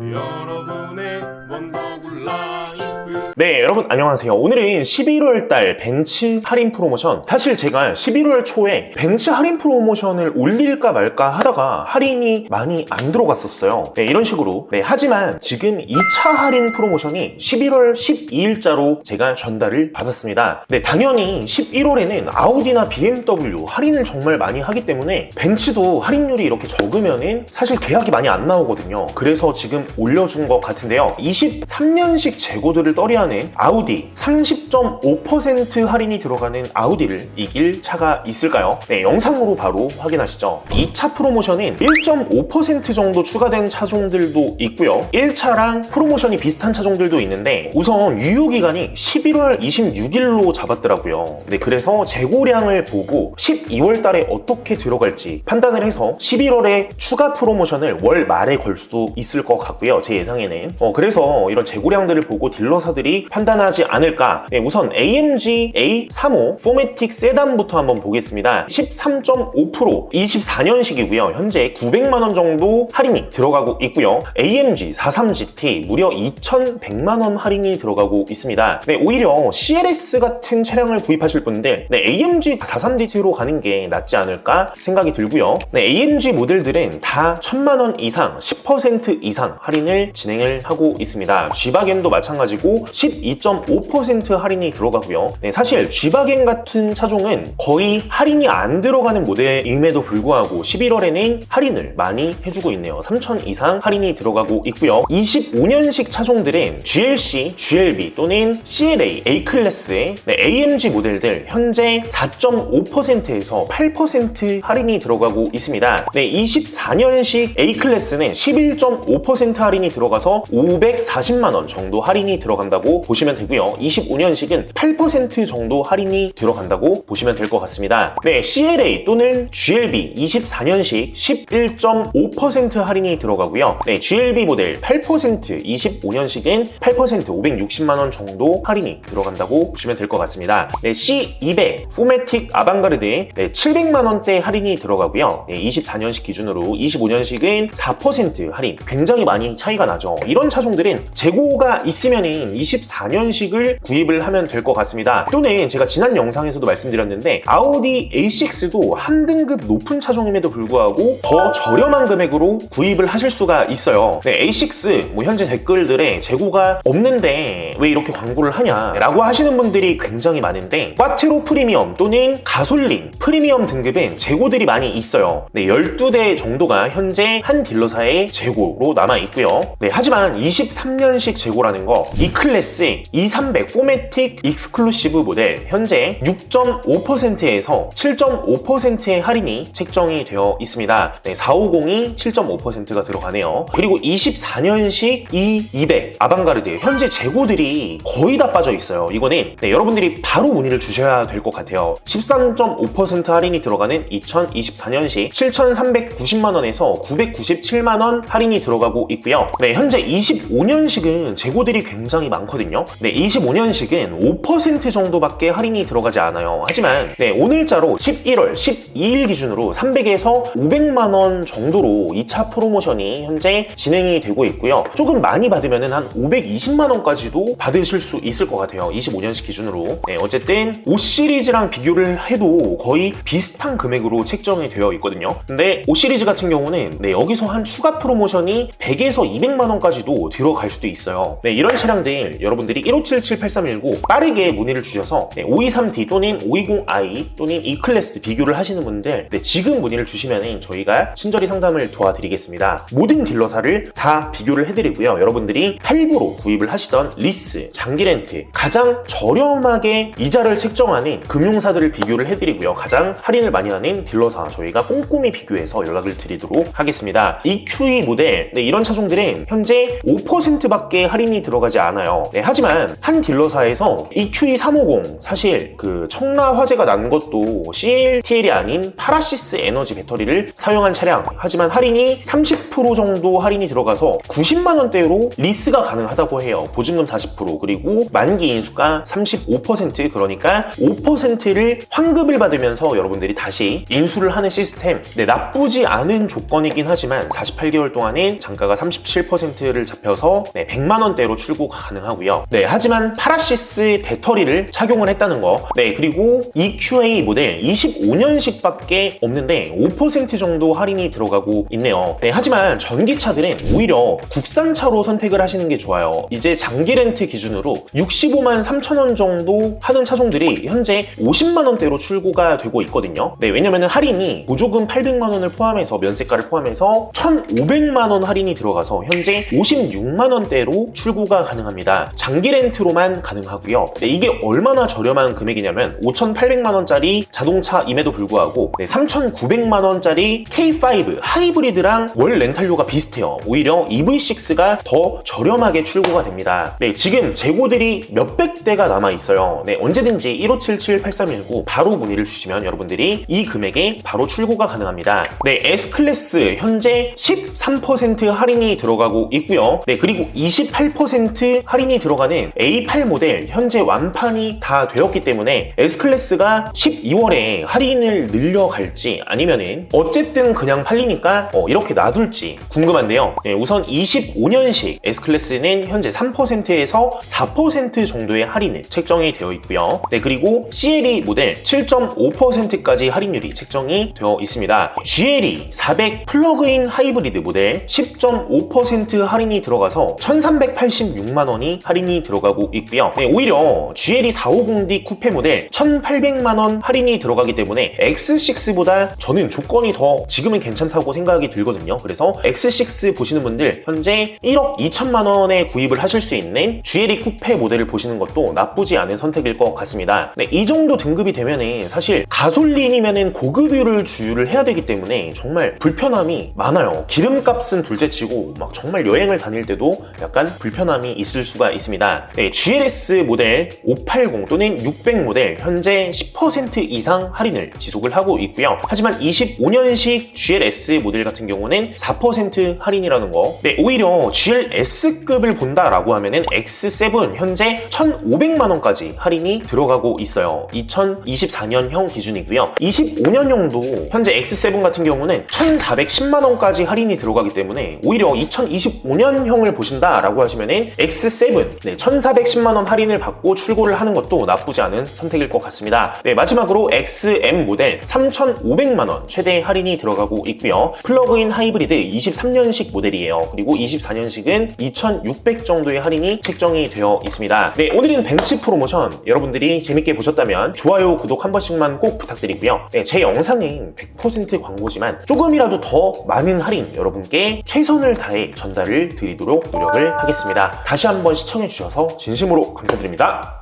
여러분의 원더굴 라이프 네, 여러분 안녕하세요. 오늘은 11월 달 벤츠 할인 프로모션. 사실 제가 11월 초에 벤츠 할인 프로모션을 올릴까 말까 하다가 할인이 많이 안 들어갔었어요. 네, 이런 식으로. 네, 하지만 지금 2차 할인 프로모션이 11월 12일자로 제가 전달을 받았습니다. 네, 당연히 11월에는 아우디나 BMW 할인을 정말 많이 하기 때문에 벤츠도 할인율이 이렇게 적으면은 사실 계약이 많이 안 나오거든요. 그래서 지금 올려준 것 같은데요. 23년식 재고들을 떨이 하는 아우디 30.5% 할인이 들어가는 아우디를 이길 차가 있을까요? 네, 영상으로 바로 확인하시죠. 2차 프로모션은 1.5% 정도 추가된 차종들도 있고요. 1차랑 프로모션이 비슷한 차종들도 있는데 우선 유효기간이 11월 26일로 잡았더라고요. 네, 그래서 재고량을 보고 12월 달에 어떻게 들어갈지 판단을 해서 11월에 추가 프로모션을 월 말에 걸 수도 있을 것 같고요. 제 예상에는. 어, 그래서 이런 재고량들을 보고 딜러사들이 판단하지 않을까. 네, 우선 AMG A35 포매틱 세단부터 한번 보겠습니다. 13.5% 24년식이고요. 현재 900만원 정도 할인이 들어가고 있고요. AMG 43GT 무려 2,100만원 할인이 들어가고 있습니다. 네, 오히려 CLS 같은 차량을 구입하실 분들 네, AMG 43GT로 가는 게 낫지 않을까 생각이 들고요. 네, AMG 모델들은 다 1,000만원 이상 10% 이상 할인을 진행을 하고 있습니다. G바겐도 마찬가지고 12.5% 할인이 들어가고요. 네, 사실 G바겐 같은 차종은 거의 할인이 안 들어가는 모델임에도 불구하고 11월에는 할인을 많이 해주고 있네요. 3,000 이상 할인이 들어가고 있고요. 25년식 차종들은 GLC, GLB 또는 CLA, A클래스의 네, AMG 모델들 현재 4.5%에서 8% 할인이 들어가고 있습니다. 네, 24년식 A클래스는 11.5% 할인이 들어가서 540만 원 정도 할인이 들어간다고 보시면 되고요. 25년식은 8% 정도 할인이 들어간다고 보시면 될 것 같습니다. 네, CLA 또는 GLB 24년식 11.5% 할인이 들어가고요. 네, GLB 모델 8% 25년식은 8% 560만 원 정도 할인이 들어간다고 보시면 될 것 같습니다. 네, C200 포매틱 아방가르드 네, 700만 원대 할인이 들어가고요. 네, 24년식 기준으로 25년식은 4% 할인 굉장히 많이 차이가 나죠. 이런 차종들은 재고가 있으면은 24년식을 구입을 하면 될 것 같습니다. 또는 제가 지난 영상에서도 말씀드렸는데 아우디 A6도 한 등급 높은 차종임에도 불구하고 더 저렴한 금액으로 구입을 하실 수가 있어요. 네, A6 뭐 현재 댓글들에 재고가 없는데 왜 이렇게 광고를 하냐라고 하시는 분들이 굉장히 많은데 꽈트로 프리미엄 또는 가솔린 프리미엄 등급은 재고들이 많이 있어요. 네, 12대 정도가 현재 한 딜러사의 재고로 남아 있고요. 네, 하지만 23년식 재고라는 거 E클래스 2300 포매틱 익스클루시브 모델 현재 6.5%에서 7.5%의 할인이 책정이 되어 있습니다. 네, 450이 7.5%가 들어가네요. 그리고 24년식 E200 아방가르드 현재 재고들이 거의 다 빠져 있어요. 이거는 네, 여러분들이 바로 문의를 주셔야 될 것 같아요. 13.5% 할인이 들어가는 2024년식 7,390만원에서 997만원 할인이 들어가고 있고요. 네, 현재 25년식은 재고들이 굉장히 많 거든요. 네, 25년식은 5% 정도밖에 할인이 들어가지 않아요. 하지만 네, 오늘자로 11월 12일 기준으로 300에서 500만 원 정도로 2차 프로모션이 현재 진행이 되고 있고요. 조금 많이 받으면 한 520만 원까지도 받으실 수 있을 것 같아요. 25년식 기준으로. 네, 어쨌든 5 시리즈랑 비교를 해도 거의 비슷한 금액으로 책정이 되어 있거든요. 근데 5 시리즈 같은 경우는 네, 여기서 한 추가 프로모션이 100에서 200만 원까지도 들어갈 수도 있어요. 네, 이런 차량들 여러분들이 1577-8319 빠르게 문의를 주셔서 네, 523D 또는 520i 또는 E클래스 비교를 하시는 분들 네, 지금 문의를 주시면 저희가 친절히 상담을 도와드리겠습니다. 모든 딜러사를 다 비교를 해드리고요. 여러분들이 할부로 구입을 하시던 리스, 장기 렌트 가장 저렴하게 이자를 책정하는 금융사들을 비교를 해드리고요. 가장 할인을 많이 하는 딜러사 저희가 꼼꼼히 비교해서 연락을 드리도록 하겠습니다. EQE 모델 네, 이런 차종들은 현재 5%밖에 할인이 들어가지 않아요. 네, 네, 하지만 한 딜러사에서 이 QE350 사실 그 청라 화재가 난 것도 CATL이 아닌 파라시스 에너지 배터리를 사용한 차량 하지만 할인이 30% 정도 할인이 들어가서 90만 원대로 리스가 가능하다고 해요. 보증금 40% 그리고 만기 인수가 35% 그러니까 5%를 환급을 받으면서 여러분들이 다시 인수를 하는 시스템. 네, 나쁘지 않은 조건이긴 하지만 48개월 동안에 단가가 37%를 잡혀서 네, 100만 원대로 출고가 가능하고 요. 네, 하지만 파라시스 배터리를 착용을 했다는 거. 네, 그리고 EQA 모델 25년식밖에 없는데 5% 정도 할인이 들어가고 있네요. 네, 하지만 전기차들은 오히려 국산차로 선택을 하시는 게 좋아요. 이제 장기 렌트 기준으로 65만 3천 원 정도 하는 차종들이 현재 50만 원대로 출고가 되고 있거든요. 네, 왜냐면 할인이 보조금 800만 원을 포함해서 면세가를 포함해서 1,500만 원 할인이 들어가서 현재 56만 원대로 출고가 가능합니다. 장기 렌트로만 가능하고요. 네, 이게 얼마나 저렴한 금액이냐면 5,800만 원짜리 자동차임에도 불구하고 네, 3,900만 원짜리 K5 하이브리드랑 월 렌탈료가 비슷해요. 오히려 EV6가 더 저렴하게 출고가 됩니다. 네, 지금 재고들이 몇백 대가 남아 있어요. 네, 언제든지 1577-8319 바로 문의를 주시면 여러분들이 이 금액에 바로 출고가 가능합니다. 네, S클래스 현재 13% 할인이 들어가고 있고요. 네, 그리고 28% 할인이 들어가는 A8 모델 현재 완판이 다 되었기 때문에 S클래스가 12월에 할인을 늘려갈지 아니면은 어쨌든 그냥 팔리니까 어, 이렇게 놔둘지 궁금한데요. 네, 우선 25년식 S클래스는 현재 3%에서 4% 정도의 할인을 책정이 되어 있고요. 네, 그리고 CLE 모델 7.5%까지 할인율이 책정이 되어 있습니다. GLE 400 플러그인 하이브리드 모델 10.5% 할인이 들어가서 1,386만 원이 할인이 들어가고 있고요. 네, 오히려 GLE 450D 쿠페 모델 1,800만 원 할인이 들어가기 때문에 X6보다 저는 조건이 더 지금은 괜찮다고 생각이 들거든요. 그래서 X6 보시는 분들 현재 1억 2천만 원에 구입을 하실 수 있는 GLE 쿠페 모델을 보시는 것도 나쁘지 않은 선택일 것 같습니다. 네, 이 정도 등급이 되면은 사실 가솔린이면은 고급유를 주유를 해야 되기 때문에 정말 불편함이 많아요. 기름값은 둘째치고 막 정말 여행을 다닐 때도 약간 불편함이 있을 수가 있습니다. 네, GLS 모델 580 또는 600 모델 현재 10% 이상 할인을 지속을 하고 있고요. 하지만 25년식 GLS 모델 같은 경우는 4% 할인이라는 거. 네, 오히려 GLS급을 본다라고 하면은 X7 현재 1,500만 원까지 할인이 들어가고 있어요. 2024년형 기준이고요. 25년형도 현재 X7 같은 경우는 1,410만 원까지 할인이 들어가기 때문에 오히려 2025년형을 보신다라고 하시면은 X7 네, 1,410만 원 할인을 받고 출고를 하는 것도 나쁘지 않은 선택일 것 같습니다. 네, 마지막으로 XM 모델 3,500만 원 최대 할인이 들어가고 있고요. 플러그인 하이브리드 23년식 모델이에요. 그리고 24년식은 2,600 정도의 할인이 책정이 되어 있습니다. 네, 오늘은 벤츠 프로모션 여러분들이 재밌게 보셨다면 좋아요, 구독 한 번씩만 꼭 부탁드리고요. 네, 제 영상은 100% 광고지만 조금이라도 더 많은 할인 여러분께 최선을 다해 전달을 드리도록 노력을 하겠습니다. 다시 한번 시청해주셔서 진심으로 감사드립니다.